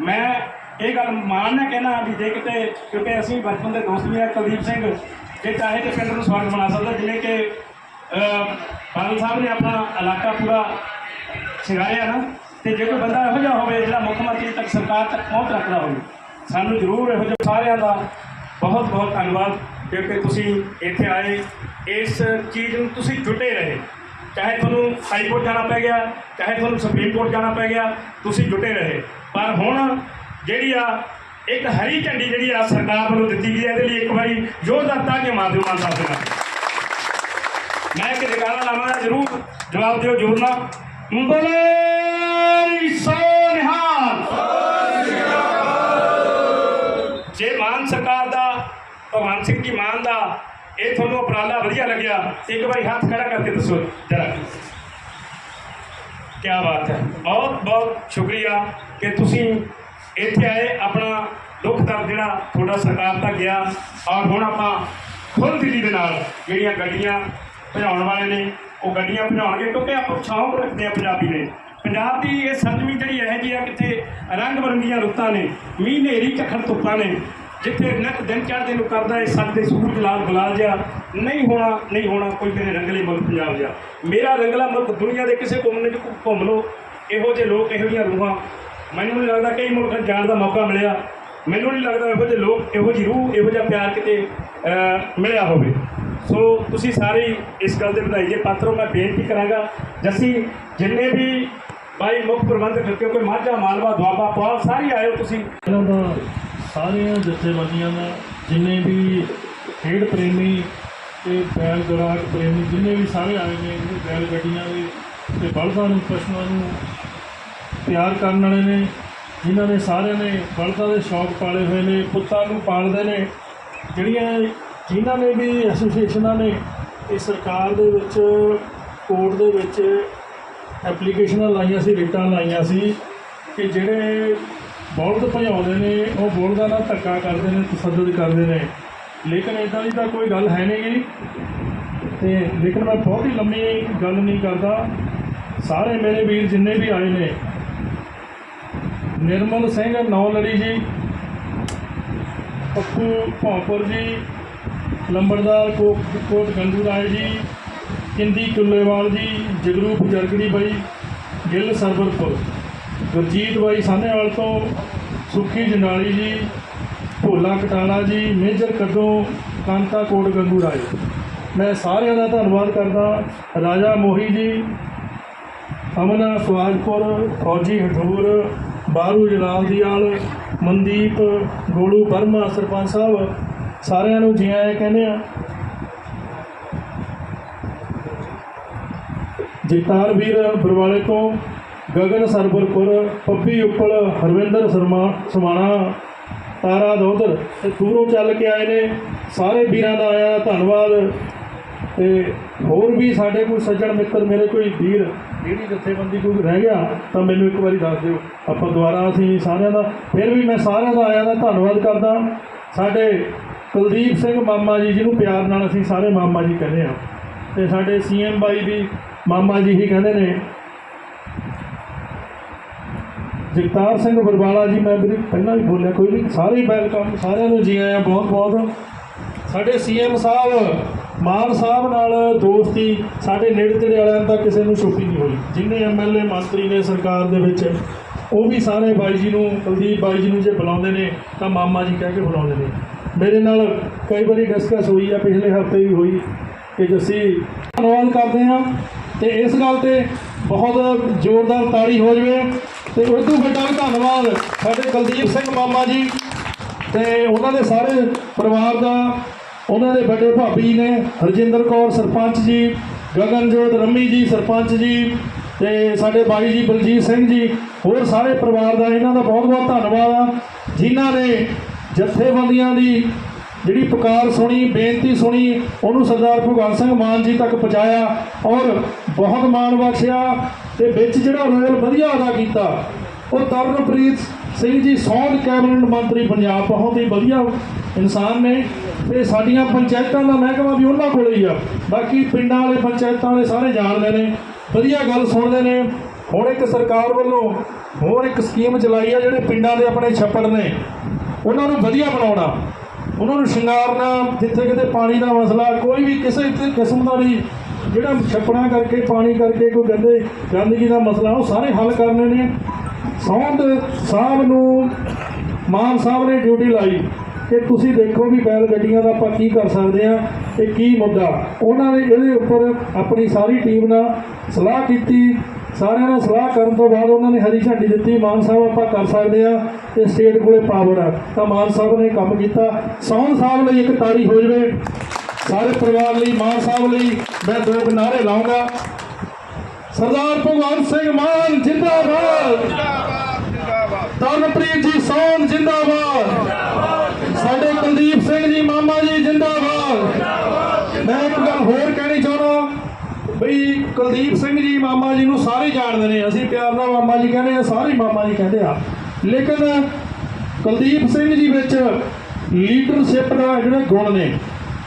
ਮੈਂ ਇਹ ਗੱਲ ਮਾਣ ਨਾ ਕਹਿਣਾ ਵੀ ਜੇ ਕਿਤੇ ਕਿਉਂਕਿ ਅਸੀਂ ਬਚਪਨ ਦੇ ਦੋਸਤ ਵੀ ਆ, ਕੁਲਦੀਪ ਸਿੰਘ ਜੇ ਚਾਹੇ ਤੇ ਪਿੰਡ ਨੂੰ ਸਵਰਗ ਬਣਾ ਸਕਦਾ, ਜਿਵੇਂ ਕਿ ਬਾਦਲ ਸਾਹਿਬ ਨੇ ਆਪਣਾ ਇਲਾਕਾ ਪੂਰਾ ਸ਼ਿੰਗਾਰਿਆ ਨਾ, ਤੇ ਜੇ ਕੋਈ ਬੰਦਾ ਇਹੋ ਜਿਹਾ ਹੋਵੇ ਜਿਹੜਾ ਮੁੱਖ ਮੰਤਰੀ ਤੱਕ, ਸਰਕਾਰ ਤੱਕ ਪਹੁੰਚ ਰੱਖਦਾ ਹੋਵੇ, ਸਾਨੂੰ ਜ਼ਰੂਰ ਇਹੋ ਜਿਹੇ ਸਾਰਿਆਂ ਦਾ ਬਹੁਤ ਬਹੁਤ ਧੰਨਵਾਦ, ਕਿਉਂਕਿ ਤੁਸੀਂ ਇੱਥੇ ਆਏ, ਇਸ ਚੀਜ਼ ਨੂੰ ਤੁਸੀਂ ਜੁਟੇ ਰਹੇ। ਚਾਹੇ ਤੁਹਾਨੂੰ ਹਾਈ ਕੋਰਟ ਜਾਣਾ ਪੈ ਗਿਆ, ਚਾਹੇ ਤੁਹਾਨੂੰ ਸੁਪਰੀਮ ਕੋਰਟ ਜਾਣਾ ਪੈ ਗਿਆ, ਤੁਸੀਂ ਜੁਟੇ ਰਹੇ। ਪਰ ਹੁਣ ਜਿਹੜੀ ਆ, ਇੱਕ ਹਰੀ ਝੰਡੀ ਜਿਹੜੀ ਆ ਸਰਕਾਰ ਵੱਲੋਂ ਦਿੱਤੀ ਗਈ ਹੈ ਇਹਦੇ ਲਈ ਇੱਕ ਵਾਰੀ ਜ਼ੋਰਦਾਰ ਤਾੜੀਆਂ ਮਾਰ ਦਿਓ ਮਾਨ ਸਾਹਿਬ ਦੇ ਮੈਂ ਕਿ ਜਗਾਣਾ ਲਾਵਾਂ ਜ਼ਰੂਰ ਜਵਾਬ ਦਿਓ ਜ਼ੋਰ ਨਾਲ। ਬੋਲੇ ਸੋ ਨਿਹਾਲ। ਜੇ ਮਾਨ ਸਰਕਾਰ ਦਾ, ਭਗਵੰਤ ਸਿੰਘ ਜੀ ਮਾਨ ਦਾ ਇਹ ਤੁਹਾਨੂੰ ਉਪਰਾਲਾ ਵਧੀਆ ਲੱਗਿਆ, ਇੱਕ ਵਾਰੀ ਹੱਥ ਖੜਾ ਕਰਕੇ ਦੱਸੋ, ਜਰਾ। ਕੀ ਬਾਤ ਹੈ। ਬਹੁਤ ਬਹੁਤ ਸ਼ੁਕਰੀਆ ਕਿ ਤੁਸੀਂ ਇੱਥੇ ਆਏ। ਆਪਣਾ ਦੁੱਖ ਦਰਦ ਜਿਹੜਾ ਤੁਹਾਡਾ ਸਰਕਾਰ ਤੱਕ ਗਿਆ। ਔਰ ਹੁਣ ਆਪਾਂ ਖੁੱਲ੍ਹ ਦਿੱਲੀ ਦੇ ਨਾਲ ਜਿਹੜੀਆਂ ਗੱਡੀਆਂ ਭਜਾਉਣ ਵਾਲੇ ਨੇ, ਉਹ ਗੱਡੀਆਂ ਭਜਾਉਣਗੇ। ਕਿਉਂਕਿ ਆਪਾਂ ਸ਼ੌਂਕ ਰੱਖਦੇ ਆ ਪੰਜਾਬੀ ਨੇ ਪੰਜਾਬ ਦੀ ਇਹ ਸੱਜਵੀਂ ਜਿਹੜੀ ਇਹੋ ਜਿਹੀ ਆ ਕਿਤੇ ਰੰਗ ਬਰੰਗੀਆਂ ਰੁੱਤਾਂ ਨੇ, ਮੀਂਹ ਹਨੇਰੀ ਝੱਖੜ ਧੁੱਪਾਂ ਨੇ ਜਿੱਥੇ ਨਿਤ ਦਿਨ ਚੜ੍ਹਦੇ ਨੂੰ ਕਰਦਾ ਹੈ ਸੱਤ ਦੇ ਸੂਰਜ ਲਾਲ ਗੁਲਾਲ ਜਿਹਾ, ਨਹੀਂ ਹੋਣਾ ਨਹੀਂ ਹੋਣਾ, ਕੋਈ ਮੇਰੇ ਰੰਗਲੇ ਮੁਲਕ ਪੰਜਾਬ ਜਿਹਾ। ਮੇਰਾ ਰੰਗਲਾ ਮੁਲਕ ਦੁਨੀਆ ਦੇ ਕਿਸੇ ਕੋਨੇ 'ਚ ਘੁ- ਘੁੰਮ ਲਓ। ਇਹੋ ਜਿਹੇ ਲੋਕ, ਇਹੋ ਜਿਹੀਆਂ ਰੂਹਾਂ। ਮੈਨੂੰ ਨਹੀਂ ਲੱਗਦਾ ਕਈ ਮੁਲਕਾਂ 'ਚ ਜਾਣ ਦਾ ਮੌਕਾ ਮਿਲਿਆ। ਮੈਨੂੰ ਨਹੀਂ ਲੱਗਦਾ ਇਹੋ ਜਿਹੇ ਲੋਕ, ਇਹੋ ਜਿਹੀ ਰੂਹ, ਇਹੋ ਜਿਹਾ ਪਿਆਰ ਕਿਤੇ ਮਿਲਿਆ ਹੋਵੇ। ਸੋ ਤੁਸੀਂ ਸਾਰੇ ਇਸ ਗੱਲ ਦੇ ਵਧਾਈ ਦੇ ਪਾਤਰੋਂ ਮੈਂ ਬੇਨਤੀ ਕਰਾਂਗਾ, ਜੱਸੀ, ਜਿੰਨੇ ਵੀ ਬਾਈ ਮੁੱਖ ਪ੍ਰਬੰਧਕ ਕਿਉਂਕਿ ਮਾਝਾ, ਮਾਲਵਾ, ਦੁਆਬਾ ਪਾਲ ਸਾਰੇ ਆਇਓ ਤੁਸੀਂ। ਇਹਨਾਂ ਦਾ ਸਾਰੀਆਂ ਜਥੇਬੰਦੀਆਂ ਦਾ, ਜਿੰਨੇ ਵੀ ਖੇਡ ਪ੍ਰੇਮੀ ਤੇ ਬੈਲ ਗਰਾਕ ਪ੍ਰੇਮੀ, ਜਿੰਨੇ ਵੀ ਸਾਰੇ ਆਏ ਨੇ ਇਹ ਬੈਲ ਗੱਡੀਆਂ ਦੇ ਤੇ ਬਲਦਾਂ ਨੂੰ, ਪਸ਼ੂਆਂ ਨੂੰ ਪਿਆਰ ਕਰਨ ਵਾਲੇ ਨੇ, ਜਿਨ੍ਹਾਂ ਨੇ ਸਾਰਿਆਂ ਨੇ ਬਲਦਾਂ ਦੇ ਸ਼ੌਕ ਪਾਲੇ ਹੋਏ ਨੇ, ਪੁੱਤਾਂ ਨੂੰ ਪਾਲਦੇ ਨੇ, ਜਿਹੜੀਆਂ ਜਿਨ੍ਹਾਂ ਨੇ ਵੀ ਐਸੋਸੀਏਸ਼ਨਾਂ ਨੇ, ਇਹ ਸਰਕਾਰ ਦੇ ਵਿੱਚ, ਕੋਰਟ ਦੇ ਵਿੱਚ ਐਪਲੀਕੇਸ਼ਨਾਂ ਲਾਈਆਂ ਸੀ, ਰਿਟਾਂ ਲਾਈਆਂ ਸੀ, ਕਿ ਜਿਹੜੇ ਬੋਲਦ ਭਜਾਉਂਦੇ ਨੇ, ਉਹ ਬੋਲਦਾਂ ਨਾਲ ਧੱਕਾ ਕਰਦੇ ਨੇ ਤਸੱਦਦ ਕਰਦੇ ਨੇ। ਲੇਕਿਨ ਇਦਾਂ ਦੀ ਤਾਂ ਕੋਈ ਗੱਲ ਹੈ ਨਹੀਂ ਗੀ। ਤੇ ਲੇਕਿਨ ਮੈਂ ਬਹੁਤ ਹੀ ਲੰਮੀ ਗੱਲ ਨਹੀਂ ਕਰਦਾ। ਸਾਰੇ ਮੇਰੇ ਵੀਰ ਜਿੰਨੇ ਵੀ ਆਏ ਨੇ, ਨਿਰਮਲ ਸਿੰਘ, ਨੌਲੜੀ ਜੀ, ਪੱਪੂ ਭੌਂਪੁਰ ਜੀ, ਲੰਬੜਦਾਰ ਕੋਟ ਕੋਟ ਰਾਏ ਜੀ, ਕਿੰਦੀ ਕੁੱਲੇਵਾਲ ਜੀ, ਜਗਰੂਪ ਜਰਗੜੀ ਬਾਈ, ਗਿੱਲ ਸਰਵਰਪੁਰ ਗੁਰਜੀਤ ਬਾਈ ਸਾਹਨੇਵਾਲ ਤੋਂ ਸੁੱਖੀ ਜੰਡਾਲੀ ਜੀ, ਭੋਲਾ ਕਟਾਲਾ ਜੀ, ਮੇਜਰ ਕੱਦੋਂ, ਕਾਂਤਾ ਕੋਟ ਗੰਗੂ ਰਾਏ। ਮੈਂ ਸਾਰਿਆਂ ਦਾ ਧੰਨਵਾਦ ਕਰਦਾ। ਰਾਜਾ ਮੋਹੀ ਜੀ, ਅਮਨਾ ਸਵਾਜਪੁਰ ਫੌਜੀ ਹਠੂਰ ਬਾਰੂ ਜਲਾਲ ਦੀਵਾਲ ਮਨਦੀਪ, ਗੋਲੂ ਵਰਮਾ, ਸਰਪੰਚ ਸਾਹਿਬ, ਸਾਰਿਆਂ ਨੂੰ ਜੀ ਆਇਆਂ ਕਹਿੰਦੇ ਆ। ਜਗਤਾਰ ਵੀਰ ਬਰਵਾਲੇ ਤੋਂ ਗਗਨ ਸਰਬਰਪੁਰ ਪੱਪੀ ਉੱਪਲ, ਹਰਵਿੰਦਰ ਸਰਮਾ, ਸਮਾਣਾ, ਤਾਰਾ ਦੋਦਰ ਤੇ ਦੂਰੋਂ ਚੱਲ ਕੇ ਆਏ ਨੇ। ਸਾਰੇ ਵੀਰਾਂ ਦਾ ਆਇਆ ਧੰਨਵਾਦ। ਤੇ ਹੋਰ ਵੀ ਸਾਡੇ ਕੋਈ ਸੱਜਣ ਮਿੱਤਰ, ਮੇਰੇ ਕੋਈ ਵੀਰ, ਜਿਹੜੀ ਜਥੇਬੰਦੀ ਕੋਈ ਰਹਿ ਗਿਆ, ਤਾਂ ਮੈਨੂੰ ਇੱਕ ਵਾਰੀ ਦੱਸ ਦਿਓ। ਆਪਾਂ ਦੁਬਾਰਾ ਅਸੀਂ ਸਾਰਿਆਂ ਦਾ ਫਿਰ ਵੀ ਮੈਂ ਸਾਰਿਆਂ ਦਾ ਆਇਆ ਦਾ ਧੰਨਵਾਦ ਕਰਦਾ। ਸਾਡੇ ਕੁਲਦੀਪ ਸਿੰਘ ਮਾਮਾ ਜੀ, ਜਿਹਨੂੰ ਪਿਆਰ ਨਾਲ ਅਸੀਂ ਸਾਰੇ ਮਾਮਾ ਜੀ ਕਹਿੰਦੇ ਆ ਤੇ ਸਾਡੇ ਸੀਐਮ ਬਾਈ ਵੀ ਮਾਮਾ ਜੀ ਹੀ ਕਹਿੰਦੇ ਨੇ। ਜਗਤਾਰ ਸਿੰਘ ਬਰਵਾਲਾ ਜੀ, ਮੈਂ ਵੀ ਪਹਿਲਾਂ ਵੀ ਬੋਲਿਆ, ਕੋਈ ਨਹੀਂ, ਸਾਰੇ ਵੈਲਕਮ ਸਾਰਿਆਂ ਨੂੰ ਜੀ ਆਇਆਂ, ਬਹੁਤ ਬਹੁਤ। ਸਾਡੇ ਸੀਐਮ ਸਾਹਿਬ, ਮਾਨ ਸਾਹਿਬ ਨਾਲ ਦੋਸਤੀ, ਸਾਡੇ ਨੇੜੇ ਤੇੜੇ ਵਾਲਿਆਂ ਦਾ ਕਿਸੇ ਨੂੰ ਛੁੱਟੀ ਨਹੀਂ ਹੋਈ। ਜਿੰਨੇ ਐਮਐਲਏ ਮੰਤਰੀ ਨੇ ਸਰਕਾਰ ਦੇ ਵਿੱਚ, ਉਹ ਵੀ ਸਾਰੇ ਬਾਈ ਜੀ ਨੂੰ, ਕੁਲਦੀਪ ਬਾਈ ਜੀ ਨੂੰ ਜੇ ਬੁਲਾਉਂਦੇ ਨੇ, ਤਾਂ ਮਾਮਾ ਜੀ ਕਹਿ ਕੇ ਬੁਲਾਉਂਦੇ ਨੇ। ਮੇਰੇ ਨਾਲ ਕਈ ਵਾਰੀ ਡਿਸਕਸ ਹੋਈ ਆ, ਪਿਛਲੇ ਹਫ਼ਤੇ ਵੀ ਹੋਈ, ਕਿ ਜੱਸੀ ਧੰਨਵਾਦ ਕਰਦੇ ਹਾਂ, ਤੇ ਇਸ ਗੱਲ ਤੇ ਬਹੁਤ ਜ਼ੋਰਦਾਰ ਤਾੜੀ ਹੋ ਜਵੇ। ਤੇ ਉਸ ਤੋਂ ਵੱਡਾ ਵੀ ਧੰਨਵਾਦ ਸਾਡੇ ਕੁਲਦੀਪ ਸਿੰਘ ਮਾਮਾ ਜੀ ਤੇ ਉਹਨਾਂ ਦੇ ਸਾਰੇ ਪਰਿਵਾਰ ਦਾ, ਉਹਨਾਂ ਦੇ ਵੱਡੇ ਭਾਬੀ ਨੇ, ਹਰਜਿੰਦਰ ਕੌਰ ਸਰਪੰਚ ਜੀ, ਗਗਨਜੋਤ ਰੰਮੀ ਜੀ ਸਰਪੰਚ ਜੀ ਤੇ ਸਾਡੇ ਬਾਈ ਜੀ ਬਲਜੀਤ ਸਿੰਘ ਜੀ, ਹੋਰ ਸਾਰੇ ਪਰਿਵਾਰ ਦਾ ਇਹਨਾਂ ਦਾ ਬਹੁਤ ਬਹੁਤ ਧੰਨਵਾਦ ਆ। ਜਿਨ੍ਹਾਂ ਨੇ ਜਥੇਬੰਦੀਆਂ ਦੀ ਜਿਹੜੀ ਪੁਕਾਰ ਸੁਣੀ, ਬੇਨਤੀ ਸੁਣੀ, ਉਹਨੂੰ ਸਰਦਾਰ ਭਗਵੰਤ ਸਿੰਘ ਮਾਨ ਜੀ ਤੱਕ ਪਹੁੰਚਾਇਆ ਔਰ ਬਹੁਤ ਮਾਣ ਬਖਸ਼ਿਆ ਤੇ ਵਿੱਚ ਜਿਹੜਾ ਰੋਲ ਵਧੀਆ ਅਦਾ ਕੀਤਾ, ਉਹ ਤਰਨਪ੍ਰੀਤ ਸਿੰਘ ਜੀ ਸੌਂਦ ਕੈਬਨਿਟ ਮੰਤਰੀ ਪੰਜਾਬ, ਬਹੁਤ ਹੀ ਵਧੀਆ ਇਨਸਾਨ ਨੇ ਤੇ ਸਾਡੀਆਂ ਪੰਚਾਇਤਾਂ ਦਾ ਮਹਿਕਮਾ ਵੀ ਉਹਨਾਂ ਕੋਲੇ ਹੀ ਆ। ਬਾਕੀ ਪਿੰਡਾਂ ਵਾਲੇ ਪੰਚਾਇਤਾਂ ਵਾਲੇ ਸਾਰੇ ਜਾਣਦੇ ਨੇ, ਵਧੀਆ ਗੱਲ ਸੁਣਦੇ ਨੇ। ਹੁਣ ਇੱਕ ਸਰਕਾਰ ਵੱਲੋਂ ਹੋਰ ਇੱਕ ਸਕੀਮ ਚਲਾਈ ਆ, ਜਿਹੜੇ ਪਿੰਡਾਂ ਦੇ ਆਪਣੇ ਛੱਪੜ ਨੇ, ਉਹਨਾਂ ਨੂੰ ਵਧੀਆ ਬਣਾਉਣਾ। ਉਹਨਾਂ ਨੂੰ ਸ਼ਿੰਗਾਰਨਾ, ਜਿੱਥੇ ਕਿਤੇ ਪਾਣੀ ਦਾ ਮਸਲਾ, ਕੋਈ ਵੀ ਕਿਸੇ ਕਿਸਮ ਦਾ ਵੀ ਜਿਹੜਾ ਛੱਪੜਾਂ ਕਰਕੇ, ਪਾਣੀ ਕਰਕੇ ਕੋਈ ਗੰਦੇ ਗੰਦਗੀ ਦਾ ਮਸਲਾ, ਉਹ ਸਾਰੇ ਹੱਲ ਕਰਨੇ ਨੇ ਸੌਂਦ ਸਾਹਿਬ ਨੂੰ, ਮਾਨ ਸਾਹਿਬ ਨੇ ਡਿਊਟੀ ਲਾਈ ਕਿ ਤੁਸੀਂ ਦੇਖੋ ਵੀ ਬੈਲ ਗੱਡੀਆਂ ਦਾ ਆਪਾਂ ਕੀ ਕਰ ਸਕਦੇ ਆ ਤੇ ਕੀ ਮੁੱਦਾ। ਉਹਨਾਂ ਨੇ ਇਹਦੇ ਉੱਪਰ ਆਪਣੀ ਸਾਰੀ ਟੀਮ ਨਾਲ ਸਲਾਹ ਕੀਤੀ ਸਾਰਿਆਂ ਨਾਲ ਸਲਾਹ ਕਰਨ ਤੋਂ ਬਾਅਦ ਉਹਨਾਂ ਨੇ ਹਰੀ ਝੰਡੀ ਦਿੱਤੀ। ਮਾਨ ਸਾਹਿਬ, ਆਪਾਂ ਕਰ ਸਕਦੇ ਆ ਤੇ ਸਟੇਟ ਕੋਲੇ ਪਾਵਰ ਆ। ਤਾਂ ਮਾਨ ਸਾਹਿਬ ਨੇ ਕੰਮ ਕੀਤਾ। ਸੌਨ ਸਾਹਿਬ ਲਈ ਇੱਕ ਤਾੜੀ ਹੋ ਜਵੇ। ਸਾਰੇ ਪਰਿਵਾਰ ਲਈ, ਮਾਨ ਸਾਹਿਬ ਲਈ ਮੈਂ ਦੋ ਬਨਾਰੇ ਲਾਉਂਗਾ। ਸਰਦਾਰ ਭਗਵੰਤ ਸਿੰਘ ਮਾਨ, ਜਿੰਦਾਬਾਦ। ਤਰਨਪ੍ਰੀਤ ਜੀ ਸੌਨ ਜਿੰਦਾਬਾਦ। ਸਾਡੇ ਕੁਲਦੀਪ ਸਿੰਘ ਜੀ, ਮਾਮਾ ਜੀ, ਜਿੰਦਾਬਾਦ। ਮੈਂ ਇੱਕ ਗੱਲ ਹੋਰ ਬਈ ਕੁਲਦੀਪ ਸਿੰਘ ਜੀ ਮਾਮਾ ਜੀ ਨੂੰ ਸਾਰੇ ਜਾਣਦੇ ਨੇ, ਅਸੀਂ ਪਿਆਰ ਨਾਲ ਮਾਮਾ ਜੀ ਕਹਿੰਦੇ ਆ, ਸਾਰੇ ਮਾਮਾ ਜੀ ਕਹਿੰਦੇ ਆ। ਲੇਕਿਨ ਕੁਲਦੀਪ ਸਿੰਘ ਜੀ ਵਿੱਚ ਲੀਡਰਸ਼ਿਪ ਦਾ ਜਿਹੜੇ ਗੁਣ ਨੇ,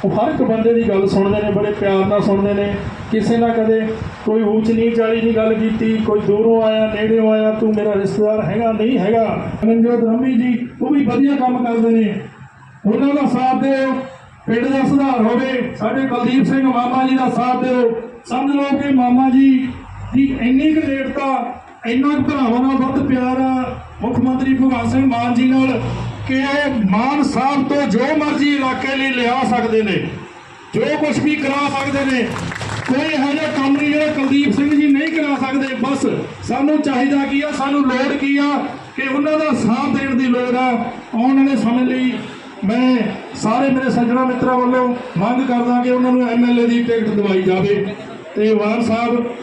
ਉਹ ਹਰ ਇੱਕ ਬੰਦੇ ਦੀ ਗੱਲ ਸੁਣਦੇ ਨੇ, ਬੜੇ ਪਿਆਰ ਨਾਲ ਸੁਣਦੇ ਨੇ। ਕਿਸੇ ਨਾਲ ਕਦੇ ਕੋਈ ਊਚ ਨੀਚ ਵਾਲੀ ਨਹੀਂ ਗੱਲ ਕੀਤੀ, ਕੋਈ ਦੂਰੋਂ ਆਇਆ ਨੇੜਿਓਂ ਆਇਆ, ਤੂੰ ਮੇਰਾ ਰਿਸ਼ਤੇਦਾਰ ਹੈਗਾ, ਨਹੀਂ ਹੈਗਾ। ਮਨਜੋਤ ਰੰਮੀ ਜੀ, ਉਹ ਵੀ ਵਧੀਆ ਕੰਮ ਕਰਦੇ ਨੇ। ਉਹਨਾਂ ਦਾ ਸਾਥ ਦਿਓ, ਪਿੰਡ ਦਾ ਸੁਧਾਰ ਹੋਵੇ, ਸਾਡੇ ਕੁਲਦੀਪ ਸਿੰਘ ਮਾਮਾ ਜੀ ਦਾ ਸਾਥ ਦਿਓ। ਸਮਝ ਲਓ ਕਿ ਮਾਮਾ ਜੀ ਦੀ ਇੰਨੀ ਕੁ ਨੇੜਤਾ ਇੰਨਾ ਕੁ ਭਰਾਵਾਂ ਨਾਲ ਵੱਧ ਪਿਆਰ ਆ, ਮੁੱਖ ਮੰਤਰੀ ਭਗਵੰਤ ਸਿੰਘ ਮਾਨ ਜੀ ਨਾਲ, ਕਿ ਇਹ ਮਾਨ ਸਾਹਿਬ ਤੋਂ ਜੋ ਮਰਜ਼ੀ ਇਲਾਕੇ ਲਈ ਲਿਆ ਸਕਦੇ ਨੇ, ਜੋ ਕੁਝ ਵੀ ਕਰਾ ਸਕਦੇ ਨੇ, ਕੋਈ ਇਹੋ ਜਿਹਾ ਕੰਮ ਨਹੀਂ ਜਿਹੜਾ ਕੁਲਦੀਪ ਸਿੰਘ ਜੀ ਨਹੀਂ ਕਰਾ ਸਕਦੇ, ਬਸ ਸਾਨੂੰ ਚਾਹੀਦਾ ਕੀ ਆ, ਸਾਨੂੰ ਲੋੜ ਕੀ ਆ, ਕਿ ਉਹਨਾਂ ਦਾ ਸਾਥ ਦੇਣ ਦੀ ਲੋੜ ਆ। ਆਉਣ ਵਾਲੇ ਸਮੇਂ ਲਈ ਮੈਂ ਸਾਰੇ ਮੇਰੇ ਸੱਜਣਾ ਮਿੱਤਰਾਂ ਵੱਲੋਂ ਮੰਗ ਕਰਦਾ ਕਿ ਉਹਨਾਂ ਨੂੰ ਐਮਐਲਏ ਦੀ ਟਿਕਟ ਦਿਵਾਈ ਜਾਵੇ। ਤੇ ਵਾਰ ਸਾਹਿਬ,